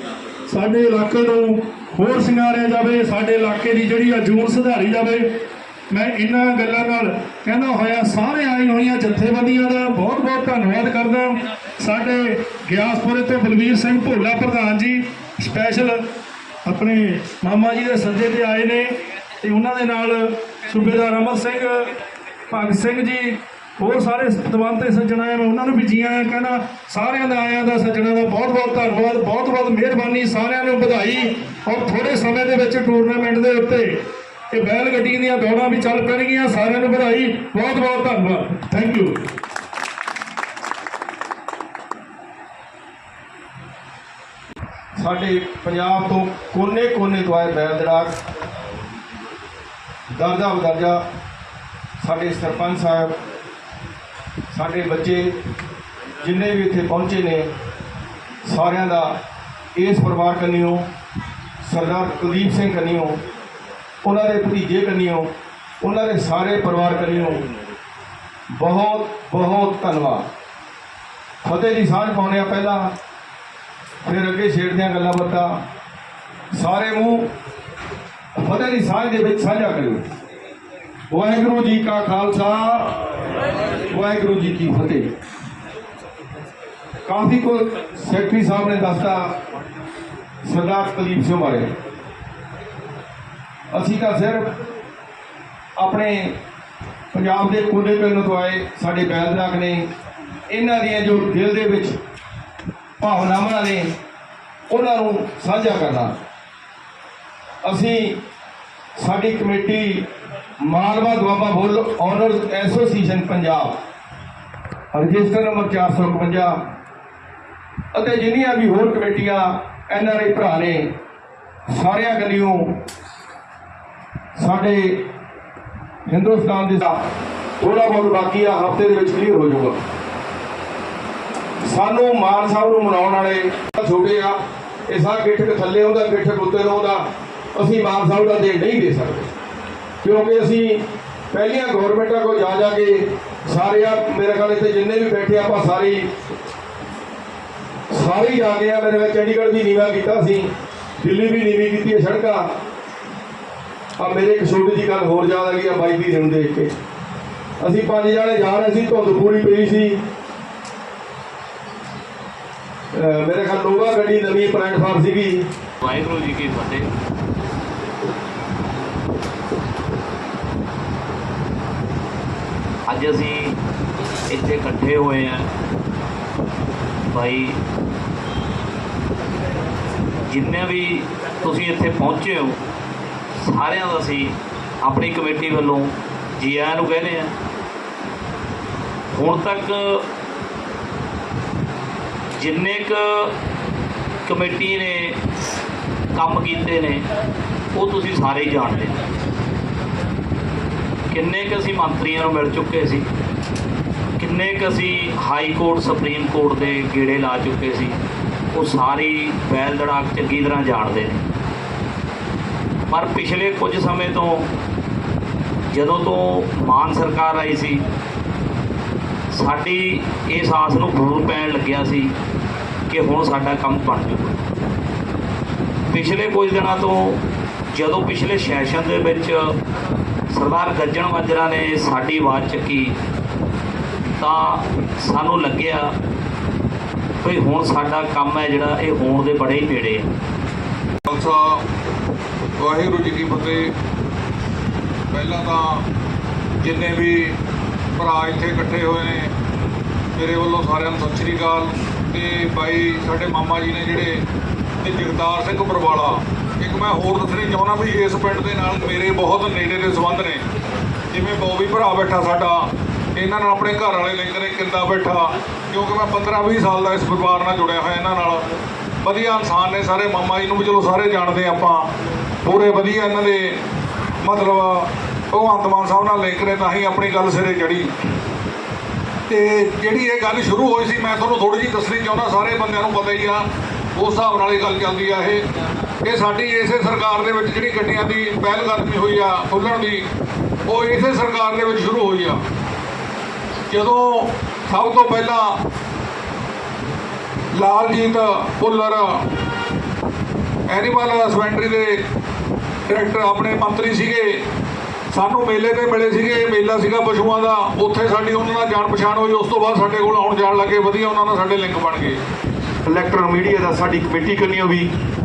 ਸਾਡੇ ਇਲਾਕੇ ਨੂੰ ਹੋਰ ਸ਼ਿੰਗਾਰਿਆ ਜਾਵੇ, ਸਾਡੇ ਇਲਾਕੇ ਦੀ ਜਿਹੜੀ ਆ ਜੂਨ ਸੁਧਾਰੀ ਜਾਵੇ, ਮੈਂ ਇਹਨਾਂ ਗੱਲਾਂ ਨਾਲ ਕਹਿੰਦਾ ਹੋਇਆ ਸਾਰੇ ਆਏ ਹੋਈਆਂ ਜਥੇਬੰਦੀਆਂ ਦਾ ਬਹੁਤ ਬਹੁਤ ਧੰਨਵਾਦ ਕਰਦਾ। ਸਾਡੇ ਗਿਆਸਪੁਰੇ ਤੋਂ ਬਲਵੀਰ ਸਿੰਘ ਭੋਲਾ ਪ੍ਰਧਾਨ ਜੀ ਸਪੈਸ਼ਲ ਆਪਣੇ ਮਾਮਾ ਜੀ ਦੇ ਸੱਦੇ ਤੇ ਆਏ ਨੇ, ਤੇ ਉਹਨਾਂ ਦੇ ਨਾਲ ਸੂਬੇਦਾਰ ਅਮਰ ਸਿੰਘ, ਭਗਤ ਸਿੰਘ ਜੀ ਹੋਰ ਸਾਰੇ ਸਤਵੰਤ ਤੇ ਸੱਜਣਾ ਹੈ ਮੈਂ ਉਹਨਾਂ ਨੂੰ ਵੀ ਜੀ ਆਇਆਂ ਕਹਿੰਦਾ ਸਾਰਿਆਂ ਦਾ ਆਇਆਂ ਦਾ ਸੱਜਣਾ ਦਾ ਬਹੁਤ ਬਹੁਤ ਧੰਨਵਾਦ, ਬਹੁਤ ਬਹੁਤ ਮਿਹਰਬਾਨੀ ਸਾਰਿਆਂ ਨੂੰ ਵਧਾਈ। ਔਰ ਥੋੜੇ ਸਮੇਂ ਦੇ ਵਿੱਚ ਟੂਰਨਾਮੈਂਟ ਦੇ ਉੱਤੇ ਇਹ ਬੈਲ ਗੱਡੀ ਦੀਆਂ ਦੌੜਾਂ ਵੀ ਚੱਲ ਪੈਣਗੀਆਂ, ਸਾਰਿਆਂ ਨੂੰ ਵਧਾਈ, ਬਹੁਤ ਬਹੁਤ ਧੰਨਵਾਦ। ਥੈਂਕ ਯੂ ਸਾਡੇ ਪੰਜਾਬ ਤੋਂ ਕੋਨੇ-ਕੋਨੇ ਤੋਂ ਆਏ ਬੈਲ ਦਰਾਗ ਦਰਜਾ ਬਦਰਜਾ ਸਾਡੇ ਸਰਪੰਚ ਸਾਹਿਬ ਸਾਡੇ ਬੱਚੇ ਜਿੰਨੇ ਵੀ ਇੱਥੇ ਪਹੁੰਚੇ ਨੇ, ਸਾਰਿਆਂ ਦਾ ਇਸ ਪਰਿਵਾਰ ਕੰਨਿਓ, ਸਰਦਾਰ ਕੁਲਦੀਪ ਸਿੰਘ ਕੰਨਿਓ, ਉਹਨਾਂ ਦੇ ਭਤੀਜੇ ਕੰਨਿਓ, ਉਹਨਾਂ ਦੇ ਸਾਰੇ ਪਰਿਵਾਰ ਕੰਨਿਓ, ਬਹੁਤ ਬਹੁਤ ਧੰਨਵਾਦ। ਫਤਿਹ ਦੀ ਸਾਂਝ ਪਾਉਂਦੇ ਆ ਪਹਿਲਾਂ, ਫਿਰ ਅੱਗੇ ਛੇੜਦਿਆਂ ਗੱਲਾਂ ਬਾਤਾਂ। ਸਾਰੇ ਮੂੰਹ ਫਤਿਹ ਦੀ ਸਾਂਝ ਦੇ ਵਿੱਚ ਸਾਂਝਾ ਕਰਿਓ। ਵਾਹਿਗੁਰੂ ਜੀ ਕਾ ਖਾਲਸਾ। ਵਾਹਿਗੁਰੂ ਜੀ ਕੀ ਫਤਿਹ। ਕਾਫੀ ਕੋ ਸੈਕਟਰੀ ਸਾਹਿਬ ਨੇ ਦੱਸਤਾ ਸਰਦਾਰ ਕੁਲਦੀਪ ਸਿੰਘ ਬਾਰੇ। ਅਸੀਂ ਤਾਂ ਸਿਰਫ ਆਪਣੇ ਪੰਜਾਬ ਦੇ ਕੋਨੇ ਪਿੰਡ ਤੋਂ ਆਏ, ਸਾਡੇ ਬੈਲਦਾਗ ਨੇ, ਇਹਨਾਂ ਦੀਆਂ ਜੋ ਦਿਲ ਦੇ ਵਿੱਚ ਭਾਵਨਾਵਾਂ ਨੇ, ਉਹਨਾਂ ਨੂੰ ਸਾਂਝਾ ਕਰਨਾ। ਅਸੀਂ ਸਾਡੀ committee Malwa Doaba bull owners association Punjab. Register number 451 ਅਤੇ ਜਿੰਨੀਆਂ ਵੀ ਹੋਰ ਕਮੇਟੀਆਂ, ਐਨ ਆਰ ਐਨਆਰਆਈ ਭਰਾ ਨੇ, ਸਾਰਿਆਂ ਗਲੀਆਂ ਸਾਡੇ ਹਿੰਦੁਸਤਾਨ ਦੇ ਥੋੜਾ ਬਹੁਤ ਬਾਕੀ ਆ, ਹਫ਼ਤੇ ਦੇ ਵਿੱਚ ਕਲੀਅਰ ਹੋ ਜਾਊਗਾ। ਸਾਨੂੰ ਮਾਨ ਸਾਹਿਬ ਨੂੰ ਮਨਾਉਣ ਵਾਲੇ ਛੋਟੇ ਆ, ਇਹ ਸਾਰਾ ਗਿੱਠਕ ਥੱਲੇ ਉਹਦਾ ਗਿੱਠਕ ਉੱਤੇ ਨੂੰ ਅਸੀਂ ਮਾਨ ਸਾਹਿਬ ਦਾ ਦੇ ਨਹੀਂ ਦੇ ਸਕਦੇ। ਕਿਉਂਕਿ ਅਸੀਂ ਪਹਿਲੀਆਂ ਗਵਰਨਮੈਂਟਾਂ ਕੋਲ ਜਾ ਜਾ ਕੇ ਸਾਰੇ ਆ, ਮੇਰੇ ਖਿਆਲ ਇੱਥੇ ਜਿੰਨੇ ਵੀ ਬੈਠੇ ਆਪਾਂ ਸਾਰੇ ਸਾਰੇ ਜਾ ਕੇ ਆ, ਮੇਰੇ ਖਿਆਲ ਚੰਡੀਗੜ੍ਹ ਵੀ ਨੀਵਾ ਕੀਤਾ ਸੀ, ਦਿੱਲੀ ਵੀ ਨੀਵੀਂ ਕੀਤੀ ਹੈ ਸੜਕਾਂ। ਆ ਮੇਰੇ ਇੱਕ ਛੋਟੀ ਜੀ ਗੱਲ ਹੋਰ ਯਾਦ ਆ ਗਈ ਆ ਬਾਈ ਦੀ ਨੂੰ ਦੇਖ ਕੇ। ਅਸੀਂ ਪੰਜ ਜਾਣੇ ਜਾ ਰਹੇ ਸੀ, ਧੁੰਦ ਪੂਰੀ ਪਈ ਸੀ। ਮੇਰੇ ਖਿਆਲ ਨੋਵਾ ਗੱਡੀ ਨਵੀਂ ਪਲੈਟਫਾਰਮ ਸੀਗੀ। ਵਾਹਿਗੁਰੂ ਜੀ ਕੀ ਫਤਿਹ। ਅੱਜ ਅਸੀਂ ਇੱਥੇ ਇਕੱਠੇ ਹੋਏ ਆ ਭਾਈ, ਜਿੰਨੇ ਵੀ ਤੁਸੀਂ ਇੱਥੇ ਪਹੁੰਚੇ ਹੋ, ਸਾਰਿਆਂ ਦਾ ਅਸੀਂ ਆਪਣੀ ਕਮੇਟੀ ਵੱਲੋਂ ਜੀ ਆਇਆਂ ਨੂੰ ਕਹਿੰਦੇ ਆ ਹੁਣ ਤੱਕ ਜਿੰਨੇ ਕ ਕਮੇਟੀ ਨੇ ਕੰਮ ਕੀਤੇ ਨੇ, ਉਹ ਤੁਸੀਂ ਸਾਰੇ ਹੀ ਜਾਣਦੇ ਹੋ। ਕਿੰਨੇ ਕੁ ਅਸੀਂ ਮੰਤਰੀਆਂ ਨੂੰ ਮਿਲ ਚੁੱਕੇ ਸੀ? ਕਿੰਨੇ ਕੁ ਅਸੀਂ ਹਾਈ ਕੋਰਟ, ਸੁਪਰੀਮ ਕੋਰਟ ਦੇ ਗੇੜੇ ਲਾ ਚੁੱਕੇ ਸੀ? ਉਹ ਸਾਰੀ ਬੈਲ ਦੜਾਕ ਚੰਗੀ ਤਰ੍ਹਾਂ ਜਾਣਦੇ ਨੇ। ਪਰ ਪਿਛਲੇ ਕੁਝ ਸਮੇਂ ਤੋਂ, ਜਦੋਂ ਤੋਂ ਮਾਨ ਸਰਕਾਰ ਆਈ ਸੀ, ਸਾਡੀ ਇਸ ਆਸ ਨੂੰ ਫੂਲ ਪੈਣ ਲੱਗਿਆ ਸੀ ਕਿ ਹੁਣ ਸਾਡਾ ਕੰਮ ਬਣ ਜੂਗਾ। ਪਿਛਲੇ ਕੁਝ ਦਿਨਾਂ ਤੋਂ, ਜਦੋਂ ਪਿਛਲੇ ਸੈਸ਼ਨ ਦੇ ਵਿੱਚ ਸਰਦਾਰ ਗੱਜਣ ਮਾਜਰਾ ਨੇ ਸਾਡੀ ਆਵਾਜ਼ ਚੱਕੀ। ਤਾਂ ਸਾਨੂੰ ਲੱਗਿਆ ਵੀ ਹੁਣ ਸਾਡਾ ਕੰਮ ਹੈ ਜਿਹੜਾ, ਇਹ ਹੋਣ ਦੇ ਬੜੇ ਹੀ ਨੇੜੇ ਹੈ। ਖਾਲਸਾ, ਵਾਹਿਗੁਰੂ ਜੀ ਕੀ ਫਤਿਹ। ਪਹਿਲਾਂ ਤਾਂ ਜਿੰਨੇ ਵੀ ਭਰਾ ਇੱਥੇ ਇਕੱਠੇ ਹੋਏ ਨੇ, ਮੇਰੇ ਵੱਲੋਂ ਸਾਰਿਆਂ ਨੂੰ ਸਤਿ ਸ਼੍ਰੀ ਅਕਾਲ। ਤੇ ਬਾਈ, ਸਾਡੇ ਮਾਮਾ ਜੀ ਨੇ ਜਿਹੜੇ, ਤੇ ਜਗਤਾਰ ਸਿੰਘ ਬਰਵਾਲਾ ਇੱਕ ਮੈਂ ਹੋਰ ਦੱਸਣੀ ਚਾਹੁੰਦਾ ਵੀ ਇਸ ਪਿੰਡ ਦੇ ਨਾਲ ਮੇਰੇ ਬਹੁਤ ਨੇੜੇ ਦੇ ਸੰਬੰਧ ਨੇ। ਜਿਵੇਂ ਬੋਬੀ ਭਰਾ ਬੈਠਾ ਸਾਡਾ, ਇਹਨਾਂ ਨਾਲ ਆਪਣੇ ਘਰ ਵਾਲੇ ਲਿੰਕ ਨੇ ਕਿੰਦਾ ਬੈਠਾ, ਕਿਉਂਕਿ ਮੈਂ 15-20 ਸਾਲ ਦਾ ਇਸ ਪਰਿਵਾਰ ਨਾਲ ਜੁੜਿਆ ਹੋਇਆ ਇਹਨਾਂ ਨਾਲ। ਵਧੀਆ ਇਨਸਾਨ ਨੇ ਸਾਰੇ, ਮਾਮਾ ਜੀ ਨੂੰ ਵੀ ਚਲੋ ਸਾਰੇ ਜਾਣਦੇ ਆਪਾਂ। ਪੂਰੇ ਵਧੀਆ ਇਹਨਾਂ ਦੇ, ਮਤਲਬ ਭਗਵੰਤ ਮਾਨ ਸਾਹਿਬ ਨਾਲ ਲਿੰਕ ਨੇ, ਤਾਂ ਹੀ ਆਪਣੀ ਗੱਲ ਸਿਰੇ ਚੜੀ ਤੇ ਜਿਹੜੀ ਇਹ ਗੱਲ ਸ਼ੁਰੂ ਹੋਈ ਸੀ, ਮੈਂ ਤੁਹਾਨੂੰ ਥੋੜੀ ਜਿਹੀ ਦੱਸਣੀ ਚਾਹੁੰਦਾ, ਸਾਰੇ ਬੰਦਿਆਂ ਨੂੰ ਪਤਾ ਹੀ ਆ, ਉਸ ਹਿਸਾਬ ਨਾਲ ਇਹ ਗੱਲ ਚੱਲਦੀ ਆ ਇਹ। ਇਹ ਸਾਡੀ ਇਸੇ ਸਰਕਾਰ ਦੇ ਵਿੱਚ ਜਿਹੜੀ ਗੱਡੀਆਂ ਦੀ ਪਹਿਲ ਕਦਮੀ ਹੋਈ ਆ, ਖੁੱਲਣ ਦੀ, ਉਹ ਇਸੇ ਸਰਕਾਰ ਦੇ ਵਿੱਚ ਸ਼ੁਰੂ ਹੋਈ ਆ। ਜਦੋਂ ਸਭ ਤੋਂ ਪਹਿਲਾਂ ਲਾਲਜੀਤ ਭੁੱਲਰ ਐਨੀਮਲ ਹਸਬੈਂਡਰੀ ਦੇ ਡਾਇਰੈਕਟਰ ਆਪਣੇ ਮੰਤਰੀ ਸੀਗੇ, ਸਾਨੂੰ ਮੇਲੇ ਤੇ ਮਿਲੇ ਸੀਗੇ, ਮੇਲਾ ਸੀਗਾ ਪਸ਼ੂਆਂ ਦਾ, ਉੱਥੇ ਸਾਡੀ ਉਹਨਾਂ ਨਾਲ ਜਾਣ ਪਛਾਣ ਹੋਈ, ਉਸ ਤੋਂ ਬਾਅਦ ਸਾਡੇ ਕੋਲ ਆਉਣ ਜਾਣ ਲੱਗੇ, ਵਧੀਆ ਉਹਨਾਂ ਨਾਲ ਸਾਡੇ ਲਿੰਕ ਬਣ ਗਏ। ਇਲੈਕਟ੍ਰੋਨ ਮੀਡੀਆ ਦਾ ਸਾਡੀ ਕਮੇਟੀ ਕਰਨੀਓ ਵੀ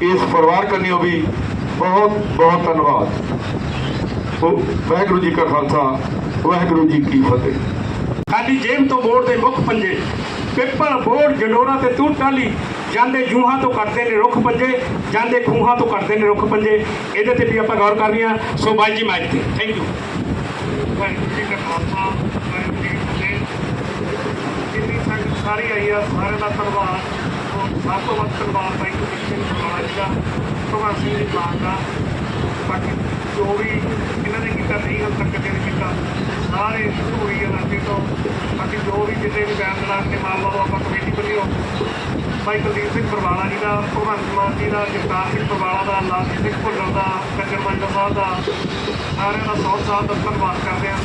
ਇਸ ਪਰਿਵਾਰ ਕਰਨੀਓ ਵੀ ਬਹੁਤ ਬਹੁਤ ਧੰਨਵਾਦ। ਉਹ ਵਾਹਿਗੁਰੂ ਜੀ ਕਾ ਖਾਲਸਾ ਵਾਹਿਗੁਰੂ ਜੀ ਕੀ ਫਤਿਹ। ਖਾਲੀ ਜੇਬ ਤੋਂ ਬੋਰਡ ਦੇ ਮੁੱਖ ਪੰਜੇ ਪੇਪਰ ਬੋਰਡ ਜੰਡੋਰਾ ਤੇ ਤੂੰ ਟਾਲੀ ਜਾਂਦੇ ਜੂਹਾਂ ਤੋਂ ਕੱਟਦੇ ਨੇ ਰੁੱਖ ਪੰਜੇ ਜਾਂਦੇ ਖੂਹਾਂ ਤੋਂ ਕੱਟਦੇ ਨੇ ਰੁੱਖ ਪੰਜੇ। ਇਹਦੇ ਤੇ ਵੀ ਆਪਾਂ ਗੌਰ ਕਰਨੀ ਆ। ਸੋ ਬਾਈ ਜੀ ਮਾਈਕ ਤੇ। ਥੈਂਕ ਯੂ ਵਾਹਿਗੁਰੂ ਜੀ ਕਾ ਖਾਲਸਾ ਵਾਹਿਗੁਰੂ ਜੀ ਕੀ ਫਤਿਹ। ਜਿੰਨੀ ਸੰਗਤ ਸਾਰੀ ਆਈ ਆ ਸਾਰਿਆਂ ਦਾ ਧੰਨਵਾਦ। ਵੱਧ ਤੋਂ ਵੱਧ ਧੰਨਵਾਦ ਬਾਈ ਕੁਲਦੀਪ ਸਿੰਘ ਬਰਨਾਲਾ ਜੀ ਦਾ ਭਗਵਾਨ ਸਿੰਘ ਜੀ ਮਾਂ ਦਾ ਬਾਕੀ ਜੋ ਵੀ ਇਹਨਾਂ ਨੇ ਕੀਤਾ ਨਹੀਂ ਹਾਲ ਤੱਕ ਕਿਸੇ ਨੇ ਕੀਤਾ ਸਾਰੇ ਸ਼ੁਰੂ ਹੋਈ ਇਲਾਕੇ ਤੋਂ ਬਾਕੀ ਜੋ ਵੀ ਜਿੰਨੇ ਵੀ ਬੈਨ ਲਾ ਕੇ ਮਾਲ ਆਪਾਂ ਕਮੇਟੀ ਬਣੀਓ ਭਾਈ ਕੁਲਦੀਪ ਸਿੰਘ ਬਰਵਾਲਾ ਜੀ ਦਾ ਭਗਵੰਤ ਮਾਨ ਜੀ ਦਾ ਜਗਤਾਰ ਸਿੰਘ ਬਰਵਾਲਾ ਦਾ ਲਾਲਜੀਤ ਸਿੰਘ ਭੁੱਲਰ ਦਾ ਕੰਜਰ ਮੰਡਲ ਸਾਹਿਬ ਦਾ ਸਾਰਿਆਂ ਦਾ ਬਹੁਤ ਸਾਲ ਦਾ ਧੰਨਵਾਦ ਕਰਦੇ ਹਾਂ।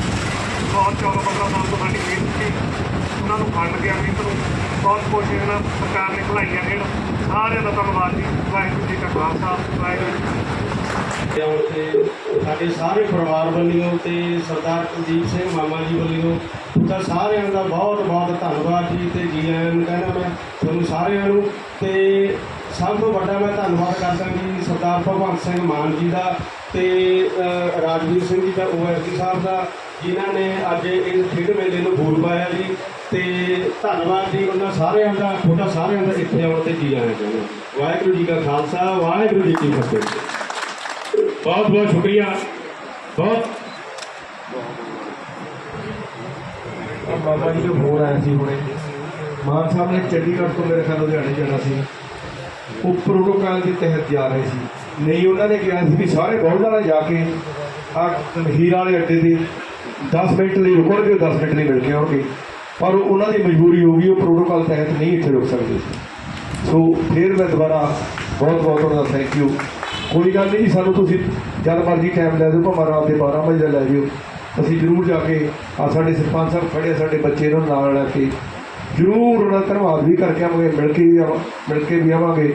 ਬਹੁਤ 14 15 ਸਾਲ ਤੋਂ ਸਾਡੀ ਮਿਹਨਤ ਸੀ। ਉਹਨਾਂ ਨੂੰ ਫੰਡ ਗਿਆ ਮਿਹਨਤ ਨੂੰ ਬਹੁਤ ਕੋਸ਼ਿਸ਼ ਨਾਲ ਸਰਕਾਰ ਨੇ ਭਲਾਈਆਂ ਖੇਡ ਸਾਰਿਆਂ ਦਾ ਧੰਨਵਾਦ ਜੀ। ਵਾਹਿਗੁਰੂ ਜੀ ਕਾ ਖਾਲਸਾ, ਵਾਹਿਗੁਰੂ ਜੀ ਤੇ ਸਾਡੇ ਸਾਰੇ ਪਰਿਵਾਰ ਵੱਲੋਂ ਤੇ ਸਰਦਾਰ ਕੁਲਦੀਪ ਸਿੰਘ ਮਾਮਾ ਜੀ ਵੱਲੋਂ ਤਾਂ ਸਾਰਿਆਂ ਦਾ ਬਹੁਤ ਬਹੁਤ ਧੰਨਵਾਦ ਜੀ ਤੇ ਜੀ ਆਇਆਂ ਨੂੰ ਕਹਿਣਾ ਮੈਂ ਤੁਹਾਨੂੰ ਸਾਰਿਆਂ ਨੂੰ ਤੇ ਸਭ ਤੋਂ ਵੱਡਾ ਮੈਂ ਧੰਨਵਾਦ ਕਰਦਾ ਜੀ ਸਰਦਾਰ ਭਗਵੰਤ ਸਿੰਘ ਮਾਨ ਜੀ ਦਾ ਤੇ ਰਾਜਵੀਰ ਸਿੰਘ ਜੀ ਦਾ ਓਐਸਡੀ ਸਾਹਿਬ ਦਾ ਜਿਨ੍ਹਾਂ ਨੇ ਅੱਜ ਇਸ ਖੇਡ ਮੇਲੇ ਨੂੰ ਫੂਲ ਪਾਇਆ ਜੀ ਤੇ ਧੰਨਵਾਦ ਜੀ ਉਹਨਾਂ ਸਾਰਿਆਂ ਦਾ, ਤੁਹਾਡਾ ਸਾਰਿਆਂ ਦਾ ਇੱਥੇ ਆਉਣ ਤੇ ਜੀ ਆਇਆਂ ਚਾਹੁੰਦਾ ਵਾਹਿਗੁਰੂ ਜੀ ਕਾ ਖਾਲਸਾ, ਵਾਹਿਗੁਰੂ ਜੀ ਕੀ ਫਤਿਹ। ਬਹੁਤ ਬਹੁਤ ਸ਼ੁਕਰੀਆ। ਬਹੁਤ। ਬਾਬਾ ਜੀ ਦਾ ਫੋਨ ਆਇਆ ਸੀ ਹੁਣੇ। ਮਾਨ ਸਾਹਿਬ ਨੇ ਚੰਡੀਗੜ੍ਹ ਤੋਂ ਮੇਰੇ ਖਿਆਲ ਲੁਧਿਆਣੇ ਜਾਣਾ ਸੀ। ਉਹ ਪ੍ਰੋਟੋਕਾਲ ਦੇ ਤਹਿਤ ਜਾ ਰਹੇ ਸੀ। ਨਹੀਂ, ਉਹਨਾਂ ਨੇ ਕਿਹਾ ਸੀ ਵੀ ਸਾਰੇ ਬਹੁਤ ਨਾਲ ਜਾ ਕੇ ਆ ਹੀਰਾ ਵਾਲੇ ਅੱਡੇ ਤੇ 10 ਮਿੰਟ ਲਈ ਰੁਕਣਗੇ 10 ਮਿੰਟ ਲਈ ਮਿਲ ਕੇ ਆਉਣਗੇ। ਪਰ ਉਹਨਾਂ ਦੀ ਮਜਬੂਰੀ ਹੋ ਗਈ, ਉਹ ਪ੍ਰੋਟੋਕਾਲ ਤਹਿਤ ਨਹੀਂ ਇੱਥੇ ਰੁਕ ਸਕਦੇ। ਸੀ ਸੋ ਫਿਰ ਮੈਂ ਦੁਬਾਰਾ ਬਹੁਤ ਬਹੁਤ ਉਹਨਾਂ ਦਾ ਥੈਂਕ ਯੂ ਕੋਈ ਗੱਲ ਨਹੀਂ ਜੀ, ਸਾਨੂੰ ਤੁਸੀਂ ਜਦ ਮਰਜ਼ੀ ਟਾਈਮ ਲੈ ਦਿਓ, ਭਾਵੇਂ ਰਾਤ ਦੇ 12 ਵਜੇ ਦਾ ਲੈ ਜਿਓ। ਅਸੀਂ ਜ਼ਰੂਰ ਜਾ ਕੇ ਆ ਸਾਡੇ ਸਰਪੰਚ ਸਾਹਿਬ ਖੜੇ ਸਾਡੇ ਬੱਚੇ ਨੂੰ ਨਾਲ ਲੈ ਕੇ। ਜ਼ਰੂਰ ਉਹਨਾਂ ਦਾ ਧੰਨਵਾਦ ਵੀ ਕਰਕੇ ਆਵਾਂਗੇ, ਮਿਲ ਕੇ ਵੀ ਆਵਾਂ, ਮਿਲ ਕੇ ਵੀ ਆਵਾਂਗੇ।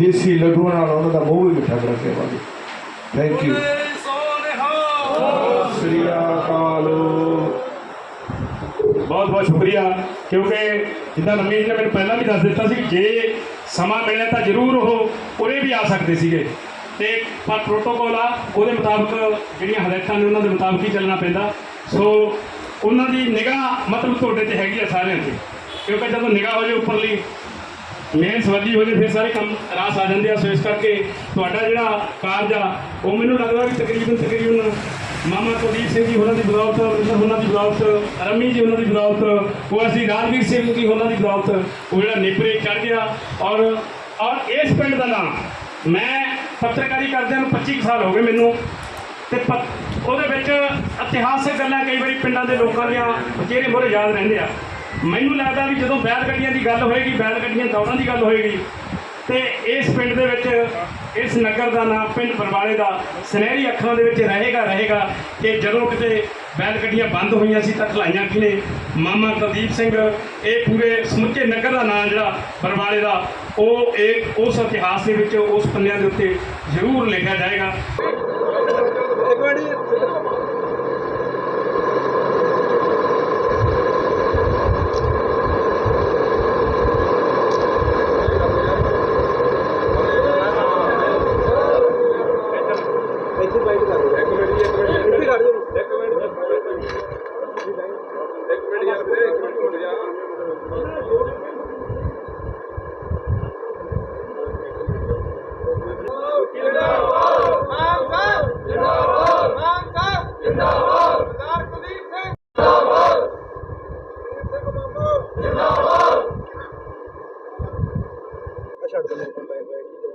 ਦੇਸੀ ਲੱਡੂਆਂ ਨਾਲ ਉਹਨਾਂ ਦਾ ਮੂੰਹ ਵੀ ਮਿੱਠਾ ਕਰਕੇ ਆਵਾਂਗੇ। ਥੈਂਕ ਯੂ ਬਹੁਤ ਬਹੁਤ ਸ਼ੁਕਰੀਆ। ਕਿਉਂਕਿ ਜਿੱਦਾਂ ਰਮੀਤ ਨੇ ਮੈਨੂੰ ਪਹਿਲਾਂ ਵੀ ਦੱਸ ਦਿੱਤਾ ਸੀ ਜੇ ਸਮਾਂ ਮਿਲਿਆ ਤਾਂ ਜ਼ਰੂਰ ਉਹ ਉਰੇ ਵੀ ਆ ਸਕਦੇ ਸੀਗੇ। ਤੇ ਪਰ ਪ੍ਰੋਟੋਕੋਲ ਆ, ਉਹਦੇ ਮੁਤਾਬਕ ਜਿਹੜੀਆਂ ਹਦਾਇਤਾਂ ਨੇ ਉਹਨਾਂ ਦੇ ਮੁਤਾਬਕ ਹੀ ਚੱਲਣਾ ਪੈਂਦਾ। ਸੋ ਉਹਨਾਂ ਦੀ ਨਿਗਾਹ ਮਤਲਬ ਤੁਹਾਡੇ ਤੇ ਹੈਗੀ ਆ ਸਾਰਿਆਂ ਤੇ। ਕਿਉਂਕਿ ਜਦੋਂ ਨਿਗਾਹ ਹੋ ਜਾਏ ਉੱਪਰਲੀ ਮੇਨ ਸਵਾਲੀ ਹੋ ਜੇ, ਫਿਰ ਸਾਰੇ ਕੰਮ ਰਾਸ ਆ ਜਾਂਦੇ ਆ। ਸੋ ਇਸ ਕਰਕੇ ਤੁਹਾਡਾ ਜਿਹੜਾ ਕਾਰਜ ਆ, ਉਹ ਮੈਨੂੰ ਲੱਗਦਾ ਵੀ ਤਕਰੀਬਨ ਤਕਰੀਬਨ ਮਾਮਾ ਕੁਲਦੀਪ ਸਿੰਘ ਜੀ ਉਹਨਾਂ ਦੀ ਬਦੌਲਤ, ਅਮਰਿੰਦਰ ਉਹਨਾਂ ਦੀ ਬਦੌਲਤ, ਰਮੀ ਜੀ ਉਹਨਾਂ ਦੀ ਬਦੌਲਤ, ਉਹ ਅਸੀਂ ਰਾਜਵੀਰ ਸਿੰਘ ਜੀ ਉਹਨਾਂ ਦੀ ਬਦੌਲਤ, ਉਹ ਜਿਹੜਾ ਨੇਪਰੇ ਚੜ ਗਿਆ ਔਰ ਔਰ ਇਸ ਪਿੰਡ ਦਾ ਨਾਮ, ਮੈਂ ਪੱਤਰਕਾਰੀ ਕਰਦਿਆਂ ਨੂੰ 25 ਕੁ ਸਾਲ ਹੋ ਗਏ ਮੈਨੂੰ ਤੇ ਪ- ਉਹਦੇ ਵਿੱਚ ਇਤਿਹਾਸਕ ਗੱਲਾਂ ਕਈ ਵਾਰੀ ਪਿੰਡਾਂ ਦੇ ਲੋਕਾਂ ਦੀਆਂ ਚਿਹਰੇ ਮੋਰੇ ਯਾਦ ਰਹਿੰਦੇ ਆ। ਮੈਨੂੰ ਲੱਗਦਾ ਵੀ ਜਦੋਂ ਬੈਲ ਗੱਡੀਆਂ ਦੀ ਗੱਲ ਹੋਏਗੀ ਬੈਲ ਗੱਡੀਆਂ ਦੌੜਾਂ ਦੀ ਗੱਲ ਹੋਏਗੀ, ਤੇ ਇਸ ਪਿੰਡ ਦੇ ਵਿੱਚ ਇਸ ਨਗਰ ਦਾ ਨਾਮ ਪਿੰਡ ਪਰਵਾਲੇ ਦਾ ਸੁਨਹਿਰੀ ਅੱਖਰਾਂ ਦੇ ਵਿੱਚ ਰਹੇਗਾ ਰਹੇਗਾ ਕਿ ਜਦੋਂ ਕਿਤੇ ਬੈਲ ਗੱਡੀਆਂ ਬੰਦ ਹੋਈਆਂ ਸੀ ਤਾਂ ਖਲਾਈਆਂ ਕਿਨੇ? ਮਾਮਾ ਕੁਲਦੀਪ ਸਿੰਘ, ਇਹ ਪੂਰੇ ਸਮੁੱਚੇ ਨਗਰ ਦਾ ਨਾਮ ਜਿਹੜਾ ਬਰਵਾਲੇ ਦਾ, ਉਹ ਇੱਕ ਉਸ ਇਤਿਹਾਸ ਦੇ ਵਿੱਚ ਉਸ ਪੰਨਿਆਂ ਦੇ ਉੱਤੇ ਜ਼ਰੂਰ ਲਿਖਿਆ ਜਾਏਗਾ।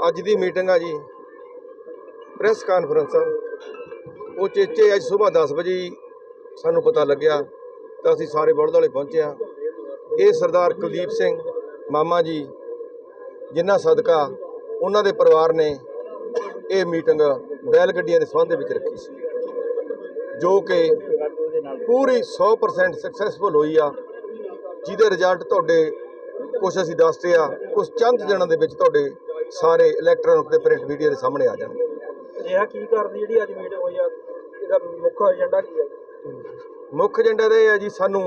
ਅੱਜ ਦੀ ਮੀਟਿੰਗ ਆ ਜੀ ਪ੍ਰੈਸ ਕਾਨਫਰੰਸ ਚੇਚੇ ਅੱਜ ਸਵੇਰ 10 ਵਜੇ ਸਾਨੂੰ ਪਤਾ ਲੱਗਿਆ ਤਾਂ ਅਸੀਂ ਸਾਰੇ ਬਲਦ ਵਾਲੇ ਪਹੁੰਚੇ ਆ ਇਹ ਸਰਦਾਰ ਕੁਲਦੀਪ ਸਿੰਘ ਮਾਮਾ ਜੀ, ਜਿਨ੍ਹਾਂ ਸਦਕਾ ਉਹਨਾਂ ਦੇ ਪਰਿਵਾਰ ਨੇ ਇਹ ਮੀਟਿੰਗ ਬੈਲ ਗੱਡੀਆਂ ਦੇ ਸੰਬੰਧ ਵਿੱਚ ਰੱਖੀ ਸੀ, ਜੋ ਕਿ ਪੂਰੀ 100% ਸਕਸੈਸਫੁਲ ਹੋਈ ਆ। ਜਿਹਦੇ ਰਿਜ਼ਲਟ ਤੁਹਾਡੇ ਕੁਝ ਅਸੀਂ ਦੱਸਦੇ ਆ ਕੁਝ ਚੰਦ ਦਿਨਾਂ ਦੇ ਵਿੱਚ ਤੁਹਾਡੇ ਸਾਰੇ ਇਲੈਕਟ੍ਰੋਨਿਕ ਤੇ ਪ੍ਰਿੰਟ ਮੀਡੀਆ ਦੇ ਸਾਹਮਣੇ ਆ ਜਾਣਗੇ। ਅਜਿਹਾ ਕੀ ਕਰਦੀ ਜਿਹੜੀ ਅੱਜ ਮੀਟਿੰਗ ਹੋਈ ਆ? ਇਹਦਾ ਮੁੱਖ ਏਜੰਡਾ ਕੀ ਹੈ ਮੁੱਖ ਏਜੰਡਾ ਤਾਂ ਇਹ ਹੈ ਜੀ ਸਾਨੂੰ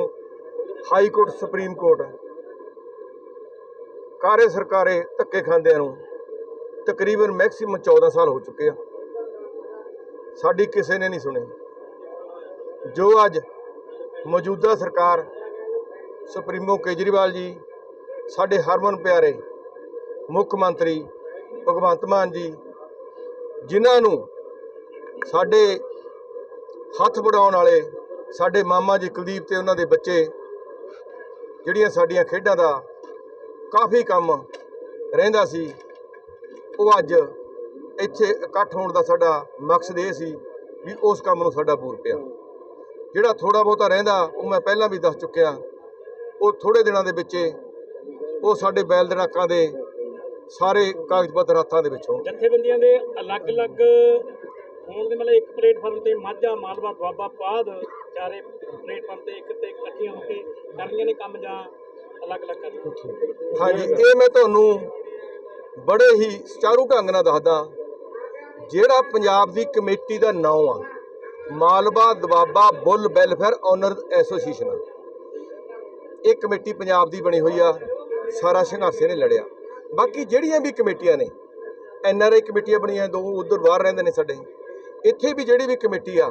ਹਾਈ ਕੋਰਟ, ਸੁਪਰੀਮ ਕੋਰਟ। ਕਾਰੇ ਸਰਕਾਰੇ ਧੱਕੇ ਖਾਂਦਿਆਂ ਨੂੰ ਤਕਰੀਬਨ ਮੈਕਸਿਮਮ 14 ਸਾਲ ਹੋ ਚੁੱਕੇ ਆ। ਸਾਡੀ ਕਿਸੇ ਨੇ ਨਹੀਂ ਸੁਣੀ ਜੋ ਅੱਜ ਮੌਜੂਦਾ ਸਰਕਾਰ ਸੁਪਰੀਮੋ ਕੇਜਰੀਵਾਲ ਜੀ, ਸਾਡੇ ਹਰਮਨ ਪਿਆਰੇ ਮੁੱਖ ਮੰਤਰੀ ਭਗਵੰਤ ਮਾਨ ਜੀ, ਜਿਨ੍ਹਾਂ ਨੂੰ ਸਾਡੇ ਹੱਥ ਵਡਾਉਣ ਵਾਲੇ ਸਾਡੇ ਮਾਮਾ ਜੀ ਕੁਲਦੀਪ ਤੇ ਉਹਨਾਂ ਦੇ ਬੱਚੇ, ਜਿਹੜੀਆਂ ਸਾਡੀਆਂ ਖੇਡਾਂ ਦਾ ਕਾਫੀ ਕੰਮ ਰਹਿੰਦਾ ਸੀ, ਉਹ ਅੱਜ ਇੱਥੇ ਇਕੱਠ ਹੋਣ ਦਾ ਸਾਡਾ ਮਕਸਦ ਇਹ ਸੀ ਵੀ ਉਸ ਕੰਮ ਨੂੰ ਸਾਡਾ ਪੂਰ ਪਿਆ। ਜਿਹੜਾ ਥੋੜਾ ਬਹੁਤਾ ਰਹਿੰਦਾ, ਉਹ ਮੈਂ ਪਹਿਲਾਂ ਵੀ ਦੱਸ ਚੁੱਕਿਆ, ਉਹ ਥੋੜੇ ਦਿਨਾਂ ਦੇ ਵਿੱਚ ਉਹ ਸਾਡੇ ਬੈਲ ਦੜਾਕਾਂ ਦੇ ਸਾਰੇ ਕਾਗਜ਼ ਪੱਤਰ ਹੱਥਾਂ ਦੇ ਵਿੱਚ ਹੋਣ ਜਥੇਬੰਦੀਆਂ ਦੇ ਅਲੱਗ-ਅਲੱਗ ਹੋਣ ਦੇ ਮਤਲਬ ਇੱਕ ਪਲੇਟਫਾਰਮ ਤੇ ਮਾਝਾ, ਮਾਲਵਾ, ਦੁਆਬਾ, ਪਾਦ ਚਾਰੇ ਪਲੇਟਫਾਰਮ ਤੇ ਇੱਕ ਤੇ ਇਕੱਠੀਆਂ ਹੋ ਕੇ ਕਰਨੀਆਂ ਨੇ ਕੰਮ ਜਾਂ ਅਲੱਗ-ਅਲੱਗ ਕਰਨੀਆਂ ਹਾਂਜੀ, ਇਹ ਮੈਂ ਤੁਹਾਨੂੰ ਬੜੇ ਹੀ ਸੁਚਾਰੂ ਢੰਗ ਨਾਲ ਦੱਸਦਾ। ਜਿਹੜਾ ਪੰਜਾਬ ਦੀ ਕਮੇਟੀ ਦਾ ਨਾਂ ਆ, Malwa, Doaba, bull welfare owner association ਇਹ ਕਮੇਟੀ ਪੰਜਾਬ ਦੀ ਬਣੀ ਹੋਈ ਆ, ਸਾਰਾ ਸੰਘਰਸ਼ ਇਹਨੇ ਲੜਿਆ। ਬਾਕੀ ਜਿਹੜੀਆਂ ਵੀ ਕਮੇਟੀਆਂ ਨੇ, ਐਨ ਆਰ ਆਈ ਕਮੇਟੀਆਂ ਬਣੀਆਂ, ਦੋ ਉਧਰ ਬਾਹਰ ਰਹਿੰਦੇ ਨੇ ਸਾਡੇ। ਇੱਥੇ ਵੀ ਜਿਹੜੀ ਵੀ ਕਮੇਟੀ ਆ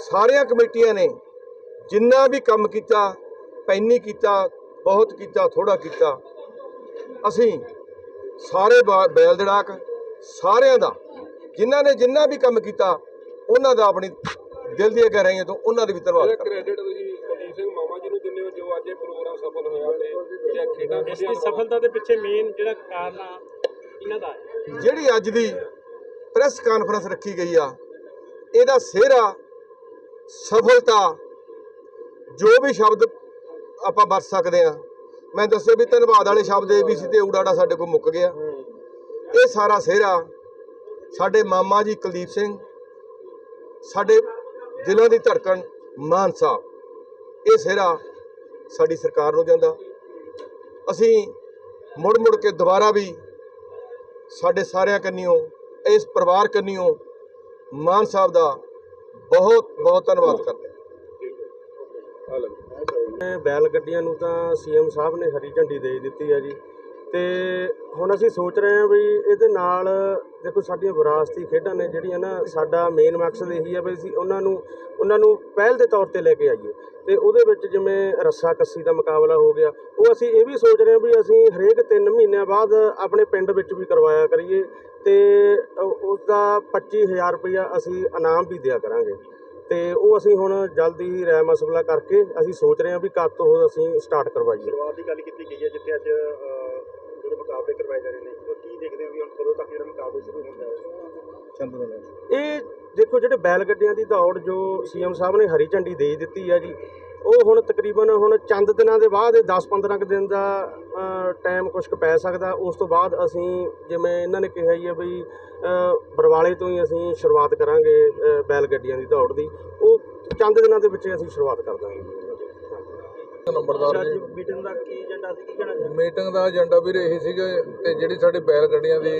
ਸਾਰੀਆਂ ਕਮੇਟੀਆਂ ਨੇ ਜਿੰਨਾ ਵੀ ਕੰਮ ਕੀਤਾ ਪੈਨੀ ਕੀਤਾ ਬਹੁਤ ਕੀਤਾ ਥੋੜਾ ਕੀਤਾ ਅਸੀਂ ਸਾਰੇ ਬੈਲ ਦੜਾਕ ਸਾਰਿਆਂ ਦਾ ਜਿਨ੍ਹਾਂ ਨੇ ਜਿੰਨਾ ਵੀ ਕੰਮ ਕੀਤਾ ਉਹਨਾਂ ਦਾ ਆਪਣੀ ਦਿਲ ਦੀਆਂ ਗਹਿਰਾਈਆਂ ਤੋਂ ਉਹਨਾਂ ਦੇ ਵੀ ਧੰਨਵਾਦ ਕਰਦੇ ਕ੍ਰੈਡਿਟ ਤੁਸੀਂ ਕੁਲਦੀਪ ਸਿੰਘ ਮਾਮਾ ਜੀ ਨੂੰ ਦਿੰਦੇ ਹੋ ਜੋ ਅੱਜ ਇਹ ਪ੍ਰੋਗਰਾਮ ਸਫਲ ਹੋਇਆ ਤੇ ਇਹ ਖੇਡਾਂ ਦੀ ਸਫਲਤਾ ਦੇ ਪਿੱਛੇ ਮੇਨ ਜਿਹੜਾ ਕਾਰਨ ਆ ਇਹਨਾਂ ਦਾ ਜਿਹੜੀ ਅੱਜ ਦੀ ਪ੍ਰੈਸ ਕਾਨਫਰੰਸ ਰੱਖੀ ਗਈ ਆ। ਇਹਦਾ ਸਿਹਰਾ, ਸਫਲਤਾ, ਜੋ ਵੀ ਸ਼ਬਦ ਆਪਾਂ ਵਰਤ ਸਕਦੇ ਆ। ਮੈਂ ਦੱਸਿਆ ਵੀ ਧੰਨਵਾਦ ਵਾਲੇ ਸ਼ਬਦ ਏਬੀਸੀ ਤੇ ਊੜਾੜਾ ਸਾਡੇ ਕੋਲ ਮੁੱਕ ਗਿਆ। ਇਹ ਸਾਰਾ ਸਿਹਰਾ ਸਾਡੇ ਮਾਮਾ ਜੀ ਕੁਲਦੀਪ ਸਿੰਘ, ਸਾਡੇ ਦਿਲਾਂ ਦੀ ਧੜਕਣ ਮਾਨ ਸਾਹਿਬ, ਇਹ ਸਿਹਰਾ ਸਾਡੀ ਸਰਕਾਰ ਨੂੰ ਜਾਂਦਾ ਅਸੀਂ ਮੁੜ ਮੁੜ ਕੇ ਦੁਬਾਰਾ ਵੀ ਸਾਡੇ ਸਾਰਿਆਂ ਕੰਨਿਓ ਇਸ ਪਰਿਵਾਰ ਕੰਨਿਓ ਮਾਨ ਸਾਹਿਬ ਦਾ ਬਹੁਤ ਬਹੁਤ ਧੰਨਵਾਦ ਕਰਦੇ ਬੈਲ ਗੱਡੀਆਂ ਨੂੰ ਤਾਂ ਸੀਐਮ ਸਾਹਿਬ ਨੇ ਹਰੀ ਝੰਡੀ ਦੇ ਦਿੱਤੀ ਹੈ ਜੀ। ਤੇ ਹੁਣ ਅਸੀਂ ਸੋਚ ਰਹੇ ਹਾਂ ਵੀ ਇਹਦੇ ਨਾਲ ਦੇਖੋ ਸਾਡੀਆਂ ਵਿਰਾਸਤੀ ਖੇਡਾਂ ਨੇ ਜਿਹੜੀਆਂ ਨਾ ਸਾਡਾ ਮੇਨ ਮਕਸਦ ਇਹੀ ਹੈ ਵੀ ਅਸੀਂ ਉਹਨਾਂ ਨੂੰ ਉਹਨਾਂ ਨੂੰ ਪਹਿਲ ਦੇ ਤੌਰ ਤੇ ਲੈ ਕੇ ਆਈਏ। ਤੇ ਉਹਦੇ ਵਿੱਚ ਜਿਵੇਂ ਰੱਸਾ ਕੱਸੀ ਦਾ ਮੁਕਾਬਲਾ ਹੋ ਗਿਆ, ਉਹ ਅਸੀਂ ਇਹ ਵੀ ਸੋਚ ਰਹੇ ਹਾਂ ਵੀ ਅਸੀਂ ਹਰੇਕ 3 ਮਹੀਨਿਆਂ ਬਾਅਦ ਆਪਣੇ ਪਿੰਡ ਵਿੱਚ ਵੀ ਕਰਵਾਇਆ ਕਰੀਏ ਤੇ ਉਸ ਦਾ 25000 ਰੁਪਇਆ ਅਸੀਂ ਇਨਾਮ ਵੀ ਦਿਆ ਕਰਾਂਗੇ। ਤੇ ਉਹ ਅਸੀਂ ਹੁਣ ਜਲਦੀ ਹੀ ਰਾਇ ਮਸਲਾ ਕਰਕੇ ਅਸੀਂ ਸੋਚ ਰਹੇ ਹਾਂ ਵੀ ਕਦ ਤੋਂ ਅਸੀਂ ਸਟਾਰਟ ਕਰਵਾਈਏ। ਸ਼ੁਰੂਆਤ ਦੀ ਗੱਲ ਕੀਤੀ ਗਈ ਹੈ ਜਿੱਥੇ ਅੱਜ ਜਿਹੜੇ ਮੁਕਾਬਲੇ ਕਰਵਾਏ ਜਾ ਰਹੇ ਨੇ। ਉਹ ਕੀ ਦੇਖਦੇ ਹੋ ਵੀ ਹੁਣ ਕਦੋਂ ਤੱਕ ਜਿਹੜਾ ਮੁਕਾਬਲੇ ਸ਼ੁਰੂ ਹੁੰਦਾ ਹੈ ਇਹ ਦੇਖੋ ਜਿਹੜੇ ਬੈਲ ਗੱਡੀਆਂ ਦੀ ਦੌੜ ਜੋ ਸੀਐਮ ਸਾਹਿਬ ਨੇ ਹਰੀ ਝੰਡੀ ਦੇ ਦਿੱਤੀ ਹੈ ਜੀ, ਉਹ ਹੁਣ ਤਕਰੀਬਨ ਹੁਣ ਚੰਦ ਦਿਨਾਂ ਦੇ ਬਾਅਦ ਇਹ 10-15 ਕੁ ਦਿਨ ਦਾ ਟਾਈਮ ਕੁਛ ਕੁ ਪੈ ਸਕਦਾ। ਉਸ ਤੋਂ ਬਾਅਦ ਅਸੀਂ ਜਿਵੇਂ ਇਹਨਾਂ ਨੇ ਕਿਹਾ ਹੀ ਹੈ ਵੀ ਬਰਵਾਲੇ ਤੋਂ ਹੀ ਅਸੀਂ ਸ਼ੁਰੂਆਤ ਕਰਾਂਗੇ ਬੈਲ ਗੱਡੀਆਂ ਦੀ ਦੌੜ ਦੀ। ਉਹ ਚੰਦ ਦਿਨਾਂ ਦੇ ਵਿੱਚ ਅਸੀਂ ਸ਼ੁਰੂਆਤ ਕਰ ਦਾਂਗੇ। ਨੰਬਰਦਾਰ ਜੀ ਮੀਟਿੰਗ ਦਾ ਕੀ ਏਜੰਡਾ ਸੀ? ਕੀ ਕਹਿਣਾ ਮੀਟਿੰਗ ਦਾ ਏਜੰਡਾ ਵੀਰੇ ਇਹੀ ਸੀਗਾ ਤੇ ਜਿਹੜੀ ਸਾਡੀ ਬੈਲ ਗੱਡੀਆਂ ਦੀ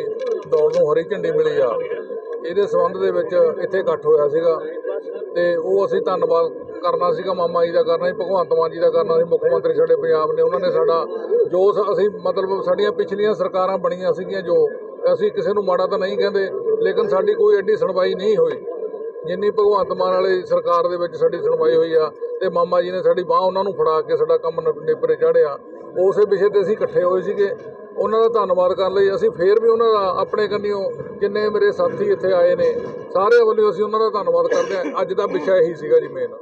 ਦੌੜ ਨੂੰ ਹਰੀ ਝੰਡੀ ਮਿਲੀ ਆ ਇਹਦੇ ਸੰਬੰਧ ਦੇ ਵਿੱਚ ਇੱਥੇ ਇਕੱਠ ਹੋਇਆ ਸੀਗਾ ਤੇ ਉਹ ਅਸੀਂ ਧੰਨਵਾਦ ਕਰਨਾ ਸੀਗਾ ਮਾਮਾ ਜੀ ਦਾ ਕਰਨਾ ਸੀ ਭਗਵੰਤ ਮਾਨ ਜੀ ਦਾ ਕਰਨਾ ਸੀ ਮੁੱਖ ਮੰਤਰੀ ਸਾਡੇ ਪੰਜਾਬ ਨੇ ਉਹਨਾਂ ਨੇ ਸਾਡਾ ਜੋ ਅਸੀਂ ਮਤਲਬ ਸਾਡੀਆਂ ਪਿਛਲੀਆਂ ਸਰਕਾਰਾਂ ਬਣੀਆਂ ਸੀਗੀਆਂ ਜੋ ਅਸੀਂ ਕਿਸੇ ਨੂੰ ਮਾੜਾ ਤਾਂ ਨਹੀਂ ਕਹਿੰਦੇ ਲੇਕਿਨ ਸਾਡੀ ਕੋਈ ਐਡੀ ਸੁਣਵਾਈ ਨਹੀਂ ਹੋਈ। ਜਿੰਨੀ ਭਗਵੰਤ ਮਾਨ ਵਾਲੀ ਸਰਕਾਰ ਦੇ ਵਿੱਚ ਸਾਡੀ ਸੁਣਵਾਈ ਹੋਈ ਆ ਤੇ ਮਾਮਾ ਜੀ ਨੇ ਸਾਡੀ ਬਾਹ ਉਹਨਾਂ ਨੂੰ ਫੜਾ ਕੇ ਸਾਡਾ ਕੰਮ ਨ- ਨੇਪਰੇ ਚਾੜਿਆ ਉਸੇ ਵਿਸ਼ੇ ਤੇ ਅਸੀਂ ਇਕੱਠੇ ਹੋਏ ਸੀਗੇ। ਉਹਨਾਂ ਦਾ ਧੰਨਵਾਦ ਕਰਨ ਲਈ ਅਸੀਂ ਫੇਰ ਵੀ ਉਹਨਾਂ ਦਾ ਆਪਣੇ ਕੰਨਿਓ ਜਿੰਨੇ ਮੇਰੇ ਸਾਥੀ ਇੱਥੇ ਆਏ ਨੇ। ਸਾਰਿਆਂ ਵੱਲੋਂ ਅਸੀਂ ਉਹਨਾਂ ਦਾ ਧੰਨਵਾਦ ਕਰਦੇ ਹਾਂ। ਅੱਜ ਦਾ ਵਿਸ਼ਾ ਇਹੀ ਸੀਗਾ ਜੀ ਮੇਨ